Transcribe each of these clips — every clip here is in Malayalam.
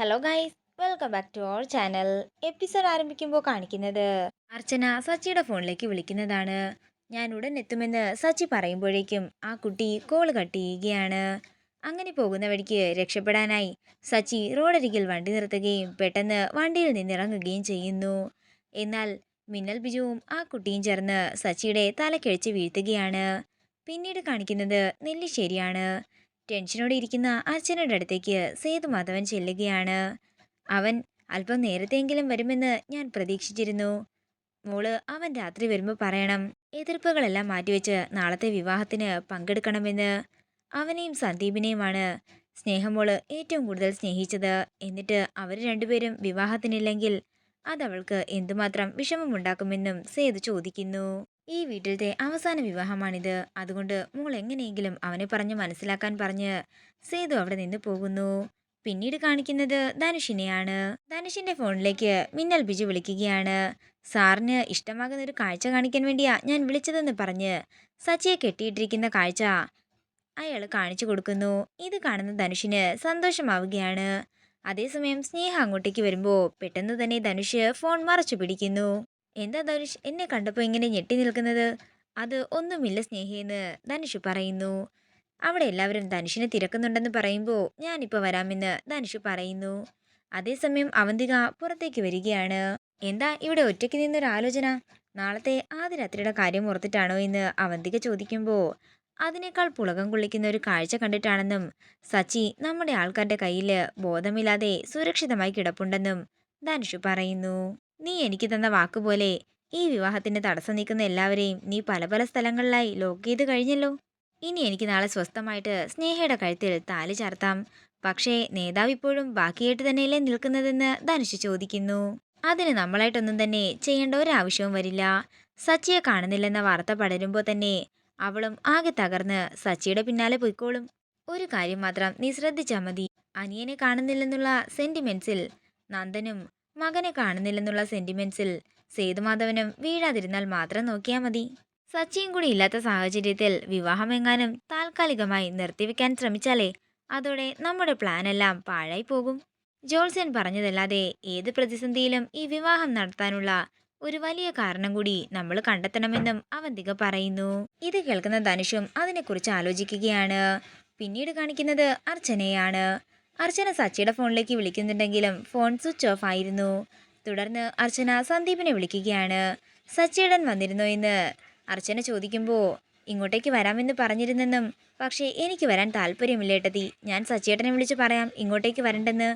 Hello guys welcome back to our channel episode ആരംഭിക്കുമ്പോൾ കാണിക്കുന്നത് അർച്ചന സച്ചിയുടെ ഫോണിലേക്ക് വിളിക്കുന്നതാണ്. ഞാൻ ഉടൻ എത്തുമെന്ന് സച്ചി പറയുമ്പോഴേക്കും ആ കുട്ടി കോൾ കട്ട് ചെയ്യുകയാണ്. അങ്ങനെ പോകുന്ന വഴിക്ക് രക്ഷപ്പെടാനായി സച്ചി റോഡരികിൽ വണ്ടി നിർത്തുകയും പെട്ടെന്ന് വണ്ടിയിൽ നിന്നിറങ്ങുകയും ചെയ്യുന്നു. എന്നാൽ മിന്നൽ ബിജുവും ആ കുട്ടിയും ചേർന്ന് സച്ചിയുടെ തലക്കിഴച്ച് വീഴ്ത്തുകയാണ്. പിന്നീട് കാണിക്കുന്നത് നെല്ലിശ്ശേരിയാണ്. ടെൻഷനോടെ ഇരിക്കുന്ന അർച്ചനയുടെ അടുത്തേക്ക് സേതുമാധവൻ ചെല്ലുകയാണ്. അവൻ അല്പം നേരത്തെയെങ്കിലും വരുമെന്ന് ഞാൻ പ്രതീക്ഷിച്ചിരുന്നു. മോൾ അവൻ രാത്രി വരുമ്പോൾ പറയണം എതിർപ്പുകളെല്ലാം മാറ്റിവെച്ച് നാളത്തെ വിവാഹത്തിന് പങ്കെടുക്കണമെന്ന് അവനെയും സന്ദീപിനെയുമാണ് സ്നേഹമോൾ ഏറ്റവും കൂടുതൽ സ്നേഹിച്ചത്. എന്നിട്ട് അവർ രണ്ടുപേരും വിവാഹത്തിനില്ലെങ്കിൽ അതവൾക്ക് എന്തുമാത്രം വിഷമമുണ്ടാക്കുമെന്നും സേതു ചോദിക്കുന്നു. ഈ വീട്ടിലത്തെ അവസാന വിവാഹമാണിത്. അതുകൊണ്ട് മോൾ എങ്ങനെയെങ്കിലും അവനെ പറഞ്ഞ് മനസ്സിലാക്കാൻ പറഞ്ഞ് സേതു അവിടെ നിന്ന് പോകുന്നു. പിന്നീട് കാണിക്കുന്നത് ധനുഷിനെയാണ്. ധനുഷിന്റെ ഫോണിലേക്ക് മിന്നൽ ബിജു വിളിക്കുകയാണ്. സാറിന് ഇഷ്ടമാകുന്ന ഒരു കാഴ്ച കാണിക്കാൻ വേണ്ടിയാ ഞാൻ വിളിച്ചതെന്ന് പറഞ്ഞ് സച്ചിയെ കെട്ടിയിട്ടിരിക്കുന്ന കാഴ്ച അയാൾ കാണിച്ചു കൊടുക്കുന്നു. ഇത് കാണുന്ന ധനുഷിന് സന്തോഷമാവുകയാണ്. അതേസമയം സ്നേഹ അങ്ങോട്ടേക്ക് വരുമ്പോൾ പെട്ടെന്ന് തന്നെ ധനുഷ് ഫോൺ മറച്ചു പിടിക്കുന്നു. എന്താ ധനുഷ് എന്നെ കണ്ടപ്പോൾ ഇങ്ങനെ ഞെട്ടി നിൽക്കുന്നത്? അത് ഒന്നുമില്ല സ്നേഹിയെന്ന് ധനുഷ് പറയുന്നു. അവിടെ എല്ലാവരും ധനുഷിനെ തിരക്കുന്നുണ്ടെന്ന് പറയുമ്പോൾ ഞാനിപ്പോൾ വരാമെന്ന് ധനുഷ് പറയുന്നു. അതേസമയം അവന്തിക പുറത്തേക്ക് വരികയാണ്. എന്താ ഇവിടെ ഒറ്റയ്ക്ക് നിന്നൊരു ആലോചന? നാളത്തെ ആദ്യ രാത്രിയുടെ കാര്യം ഓർത്തിട്ടാണോ എന്ന് അവന്തിക ചോദിക്കുമ്പോൾ അതിനേക്കാൾ പുളകം കൊള്ളിക്കുന്ന ഒരു കാഴ്ച കണ്ടിട്ടാണെന്നും സച്ചി നമ്മുടെ ആൾക്കാരുടെ കയ്യിൽ ബോധമില്ലാതെ സുരക്ഷിതമായി കിടപ്പുണ്ടെന്നും ധനുഷ് പറയുന്നു. നീ എനിക്ക് തന്ന വാക്കുപോലെ ഈ വിവാഹത്തിന് തടസ്സം നിൽക്കുന്ന എല്ലാവരെയും നീ പല പല സ്ഥലങ്ങളിലായി ലോക്ക് ചെയ്ത് കഴിഞ്ഞല്ലോ. ഇനി എനിക്ക് നാളെ സ്വസ്ഥമായിട്ട് സ്നേഹയുടെ കഴുത്തിൽ താലി ചാർത്താം. പക്ഷേ നേതാവ് ഇപ്പോഴും ബാക്കിയായിട്ട് തന്നെയല്ലേ നിൽക്കുന്നതെന്ന് ധനുഷ് ചോദിക്കുന്നു. അതിന് നമ്മളായിട്ടൊന്നും തന്നെ ചെയ്യേണ്ട ഒരാവശ്യവും വരില്ല. സച്ചിയെ കാണുന്നില്ലെന്ന വാർത്ത പടരുമ്പോൾ തന്നെ അവളും ആകെ തകർന്ന് സച്ചിയുടെ പിന്നാലെ പോയിക്കോളും. ഒരു കാര്യം മാത്രം നീ ശ്രദ്ധിച്ചാൽ മതി. അനിയനെ കാണുന്നില്ലെന്നുള്ള സെന്റിമെന്റ്സിൽ നന്ദനും മകനെ കാണുന്നില്ലെന്നുള്ള സെന്റിമെന്റ്സിൽ സേതുമാധവനും വീഴാതിരുന്നാൽ മാത്രം നോക്കിയാൽ മതി. സച്ചിയും കൂടി ഇല്ലാത്ത സാഹചര്യത്തിൽ വിവാഹമെങ്ങാനും താൽക്കാലികമായി നിർത്തിവെക്കാൻ ശ്രമിച്ചാലേ അതോടെ നമ്മുടെ പ്ലാനെല്ലാം പാഴായി പോകും ജോൾസൻ പറഞ്ഞതല്ലാതെ ഏത് പ്രതിസന്ധിയിലും ഈ വിവാഹം നടത്താനുള്ള ഒരു വലിയ കാരണം കൂടി നമ്മൾ കണ്ടെത്തണമെന്നും അവന്തിക പറയുന്നു. ഇത് കേൾക്കുന്ന ധനുഷും അതിനെക്കുറിച്ച് ആലോചിക്കുകയാണ്. പിന്നീട് കാണിക്കുന്നത് അർച്ചനയാണ്. അർച്ചന സച്ചിയുടെ ഫോണിലേക്ക് വിളിക്കുന്നുണ്ടെങ്കിലും ഫോൺ സ്വിച്ച് ഓഫ് ആയിരുന്നു. തുടർന്ന് അർച്ചന സന്ദീപിനെ വിളിക്കുകയാണ്. സച്ചിയുടൻ വന്നിരുന്നോ എന്ന്? അർച്ചന ചോദിക്കുമ്പോൾ ഇങ്ങോട്ടേക്ക് വരാമെന്ന് പറഞ്ഞിരുന്നെന്നും പക്ഷേ എനിക്ക് വരാൻ താല്പര്യമില്ലേട്ടതി ഞാൻ സച്ചിയേട്ടനെ വിളിച്ച് പറയാം ഇങ്ങോട്ടേക്ക് വരണ്ടെന്ന്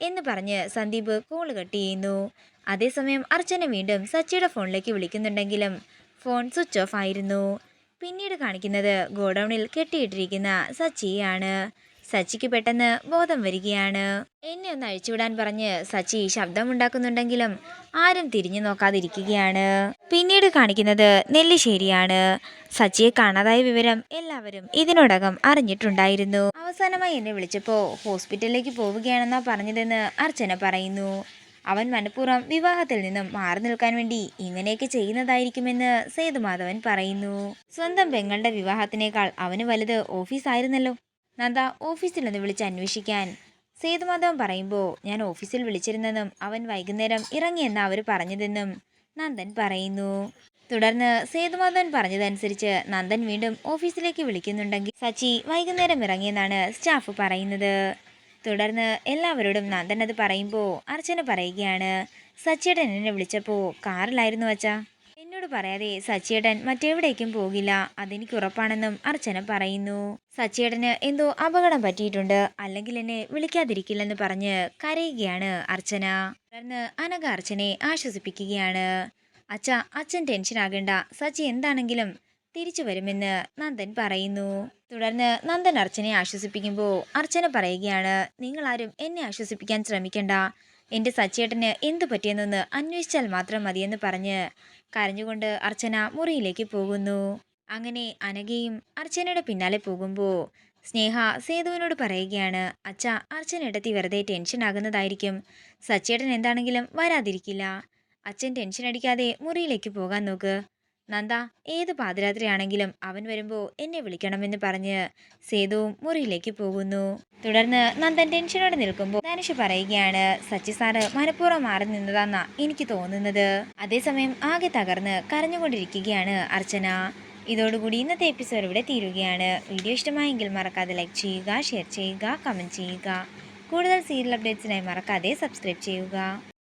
എന്ന് പറഞ്ഞ് സന്ദീപ് കോൾ കട്ട് ചെയ്യുന്നു. അതേസമയം അർച്ചന വീണ്ടും സച്ചിയുടെ ഫോണിലേക്ക് വിളിക്കുന്നുണ്ടെങ്കിലും ഫോൺ സ്വിച്ച് ഓഫ് ആയിരുന്നു. പിന്നീട് കാണിക്കുന്നത് ഗോഡൗണിൽ കെട്ടിയിട്ടിരിക്കുന്ന സച്ചിയാണ് സച്ചിക്ക് പെട്ടെന്ന് ബോധം വരികയാണ്. എന്നെ ഒന്ന് അഴിച്ചുവിടാൻ പറഞ്ഞ് സച്ചി ശബ്ദമുണ്ടാക്കുന്നുണ്ടെങ്കിലും ആരും തിരിഞ്ഞു നോക്കാതിരിക്കുകയാണ്. പിന്നീട് കാണിക്കുന്നത് നെല്ലിശ്ശേരിയാണ്. സച്ചിയെ കാണാതായ വിവരം എല്ലാവരും ഇതിനോടകം അറിഞ്ഞിട്ടുണ്ടായിരുന്നു. അവസാനമായി എന്നെ വിളിച്ചപ്പോൾ ഹോസ്പിറ്റലിലേക്ക് പോവുകയാണെന്നാ പറഞ്ഞതെന്ന് അർച്ചന പറയുന്നു. അവൻ മനഃപൂർവം വിവാഹത്തിൽ നിന്നും മാറി നിൽക്കാൻ വേണ്ടി ഇങ്ങനെയൊക്കെ ചെയ്യുന്നതായിരിക്കുമെന്ന് സേതുമാധവൻ പറയുന്നു. സ്വന്തം പെങ്ങളുടെ വിവാഹത്തിനേക്കാൾ അവന് വലുത് ഓഫീസായിരുന്നല്ലോ. നന്ദ ഓഫീസിൽ നിന്ന് വിളിച്ച് അന്വേഷിക്കാൻ. സേതുമാധവൻ പറയുമ്പോൾ ഞാൻ ഓഫീസിൽ വിളിച്ചിരുന്നെന്നും അവൻ വൈകുന്നേരം ഇറങ്ങിയെന്ന് അവർ പറഞ്ഞതെന്നും നന്ദൻ പറയുന്നു. തുടർന്ന് സേതുമാധവൻ പറഞ്ഞതനുസരിച്ച് നന്ദൻ വീണ്ടും ഓഫീസിലേക്ക് വിളിക്കുന്നുണ്ടെങ്കിൽ സച്ചി വൈകുന്നേരം ഇറങ്ങിയെന്നാണ് സ്റ്റാഫ് പറയുന്നത്. തുടർന്ന് എല്ലാവരോടും നന്ദൻ അത് പറയുമ്പോൾ അർച്ചന പറയുകയാണ്. സച്ചിയുടെ എന്നെ വിളിച്ചപ്പോൾ കാറിലായിരുന്നു അച്ഛാ. എന്നോട് പറയാതെ സച്ചിയേട്ടൻ മറ്റെവിടേക്കും പോകില്ല. അതെനിക്ക് ഉറപ്പാണെന്നും അർച്ചന പറയുന്നു. സച്ചിയേട്ടന് എന്തോ അപകടം പറ്റിയിട്ടുണ്ട്. അല്ലെങ്കിൽ എന്നെ വിളിക്കാതിരിക്കില്ലെന്ന് പറഞ്ഞ് കരയുകയാണ് അർച്ചന. തുടർന്ന് അനഘ അർച്ചനെ ആശ്വസിപ്പിക്കുകയാണ്. അച്ഛ അച്ഛൻ ടെൻഷൻ ആകേണ്ട. സച്ചി എന്താണെങ്കിലും തിരിച്ചു വരുമെന്ന് നന്ദൻ പറയുന്നു. തുടർന്ന് നന്ദൻ അർച്ചനെ ആശ്വസിപ്പിക്കുമ്പോൾ അർച്ചന പറയുകയാണ് നിങ്ങളാരും എന്നെ ആശ്വസിപ്പിക്കാൻ ശ്രമിക്കണ്ട. എന്റെ സച്ചേട്ടന് എന്തു പറ്റിയെന്നൊന്ന് അന്വേഷിച്ചാൽ മാത്രം മതിയെന്ന് പറഞ്ഞ് കരഞ്ഞുകൊണ്ട് അർച്ചന മുറിയിലേക്ക് പോകുന്നു. അങ്ങനെ അനഘയും അർച്ചനയുടെ പിന്നാലെ പോകുമ്പോൾ സ്നേഹ സേതുവിനോട് പറയുകയാണ് അച്ഛ അർച്ചന ഇടത്തി വെറുതെ ടെൻഷൻ ആകുന്നതായിരിക്കും. സച്ചേട്ടൻ എന്താണെങ്കിലും വരാതിരിക്കില്ല. അച്ഛൻ ടെൻഷൻ അടിക്കാതെ മുറിയിലേക്ക് പോകാൻ നോക്ക്. നന്ദ ഏത് പാതിരാത്രിയാണെങ്കിലും അവൻ വരുമ്പോൾ എന്നെ വിളിക്കണമെന്ന് പറഞ്ഞ് സേതുവും മുറിയിലേക്ക് പോകുന്നു. തുടർന്ന് നന്ദൻ ടെൻഷനോടെ നിൽക്കുമ്പോൾ ധനുഷ് പറയുകയാണ് സച്ചി സാറ് മനഃപൂർവം മാറി നിന്നതാന്നാ എനിക്ക് തോന്നുന്നത്. അതേസമയം ആകെ തകർന്ന് കരഞ്ഞുകൊണ്ടിരിക്കുകയാണ് അർച്ചന. ഇതോടുകൂടി ഇന്നത്തെ എപ്പിസോഡ് ഇവിടെ തീരുകയാണ്. വീഡിയോ ഇഷ്ടമായെങ്കിൽ മറക്കാതെ ലൈക്ക് ചെയ്യുക ഷെയർ ചെയ്യുക കമന്റ് ചെയ്യുക. കൂടുതൽ സീരിയൽ അപ്ഡേറ്റ്സിനായി മറക്കാതെ സബ്സ്ക്രൈബ് ചെയ്യുക.